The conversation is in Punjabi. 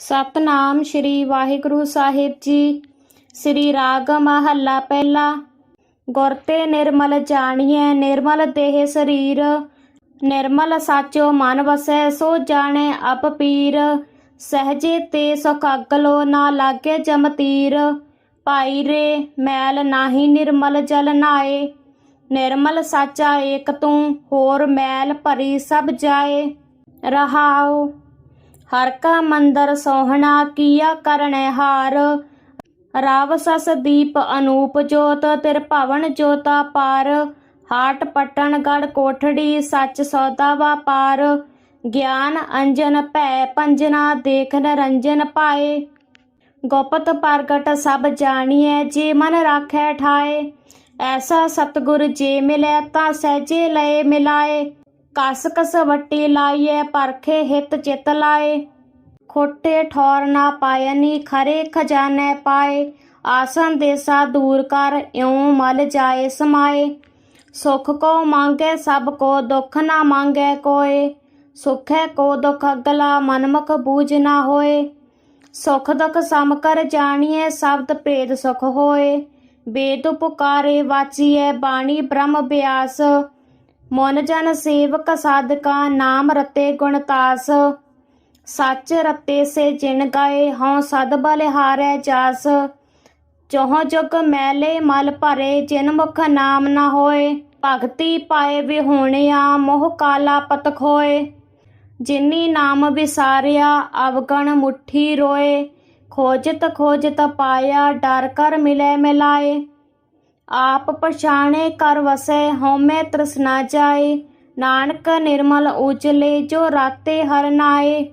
ਸਤਨਾਮ ਸ਼੍ਰੀ ਵਾਹਿਗੁਰੂ ਸਾਹਿਬ ਜੀ। ਸ੍ਰੀ ਰਾਗ ਮਹੱਲਾ ਪਹਿਲਾ। ਗੁਰ ਤੇ ਨਿਰਮਲ ਜਾਣੀਐ, ਨਿਰਮਲ ਦੇਹ ਸਰੀਰ। ਨਿਰਮਲ ਸਾਚੋ ਮਨ ਵਸੈ, ਸੋ ਜਾਣੈ ਅਪ ਪੀਰ। ਸਹਜੇ ਤੇ ਸੁਖਾਗਲੋ ਨਾ ਲਾਗੇ ਜਮਤੀਰ ਭਾਈ ਰੇ, ਮੈਲ ਨਾਹੀ ਨਿਰਮਲ ਜਲ ਨਾਏ। ਨਿਰਮਲ ਸਾਚਾ ਏਕ ਤੂੰ, ਹੋਰ ਮੈਲ ਭਰੀ ਸਭ ਜਾਏ। ਰਹਾਓ ਹਰ ਕਾ ਮੰਦਰ ਸੋਹਣਾ ਕੀਆ ਕਰਣੈ ਹਾਰ। ਰਾਵ ਸਸ ਦੀਪ ਅਨੂਪ ਜੋਤ, ਤਿਰ ਭਵਨ ਜੋਤਾ ਪਾਰ। ਹਾਟ ਪਟਣ ਗੜ ਕੋਠੜੀ ਸੱਚ ਸੌਦਾ ਵਾਪਾਰ ਗਿਆਨ ਅੰਜਨ ਭੈ ਪੰਜਨਾ ਦੇਖ ਨਰੰਜਨ ਪਾਏ। ਗੁਪਤ ਪ੍ਰਗਟ ਸਭ ਜਾਣੀਐ, ਜੇ ਮਨ ਰਾਖੈ ਠਾਏ। ਐਸਾ ਸਤਗੁਰ ਜੇ ਮਿਲੈ ਤਾਂ ਸਹਿਜੇ ਲਏ ਮਿਲਾਏ। ਕਸ ਕਸ ਵੱਟੀ ਲਾਈਐ ਪਰਖੇ ਹਿਤ ਚਿਤ ਲਾਏ। ਖੋਟੇ ਠੌਰ ਨਾ ਪਾਇਨੀ ਖਰੇ ਖਜ਼ਾਨੇ ਪਾਏ। ਆਸਨ ਦੇਸਾ ਦੂਰ ਕਰ, ਇਉ ਮਲ ਜਾਏ ਸਮਾਏ। ਸੁਖ ਕੋ ਮੰਗੇ, ਸਭ ਕੋ ਦੁਖ ਨਾ ਮੰਗੇ ਕੋਏ। ਸੁਖੈ ਕੋ ਦੁਖ ਅਗਲਾ ਮਨਮੁਖ ਬੂਝ ਨਾ ਹੋਏ। ਸੁਖ ਦੁਖ ਸਮ ਕਰ ਜਾਣੀਏ, ਸ਼ਬਦ ਭੇਦ ਸੁਖ ਹੋਏ। ਬੇਦ ਪੁਕਾਰੇ ਵਾਚੀਏ, ਬਾਣੀ ਬ੍ਰਹਮ ਬਿਆਸ। ਮਨ ਜਨ ਸੇਵਕ ਸਾਧਕਾ ਨਾਮ ਰਤੇ ਗੁਣ ਤਾਸ। ਸੱਚ ਰਤੇ ਸੇ ਜਿਨ ਗਾਏ, ਹਉ ਸਦ ਬਲਿਹਾਰੈ ਜਾਸ। ਚੋਹ ਜੁਗ ਮੈਲੇ ਮਲ ਭਰੇ, ਜਿਨ ਮੁਖ ਨਾਮ ਨਾ ਹੋਏ। ਭਗਤੀ ਪਾਏ ਵਿਹੋਣਿਆ, ਮੋਹ ਕਾਲਾ ਪਤ ਖੋਏ ਜਿਨੀ ਨਾਮ ਵਿਸਾਰਿਆ, ਅਵਗਣ ਮੁਠੀ ਰੋਏ। ਖੋਜਤ ਖੋਜਤ ਪਾਇਆ, ਡਰ ਕਰ ਮਿਲੇ ਮਿਲਾਏ। ਆਪ ਪਛਾਣੇ ਕਰ ਵਸੈ ਹਉਮੈ ਤ੍ਰਿਸ਼ਨਾ ਜਾਏ। ਨਾਨਕ ਨਿਰਮਲ ਉਜਲੇ ਜੋ ਰਾਤੇ ਹਰ ਨਾਏ।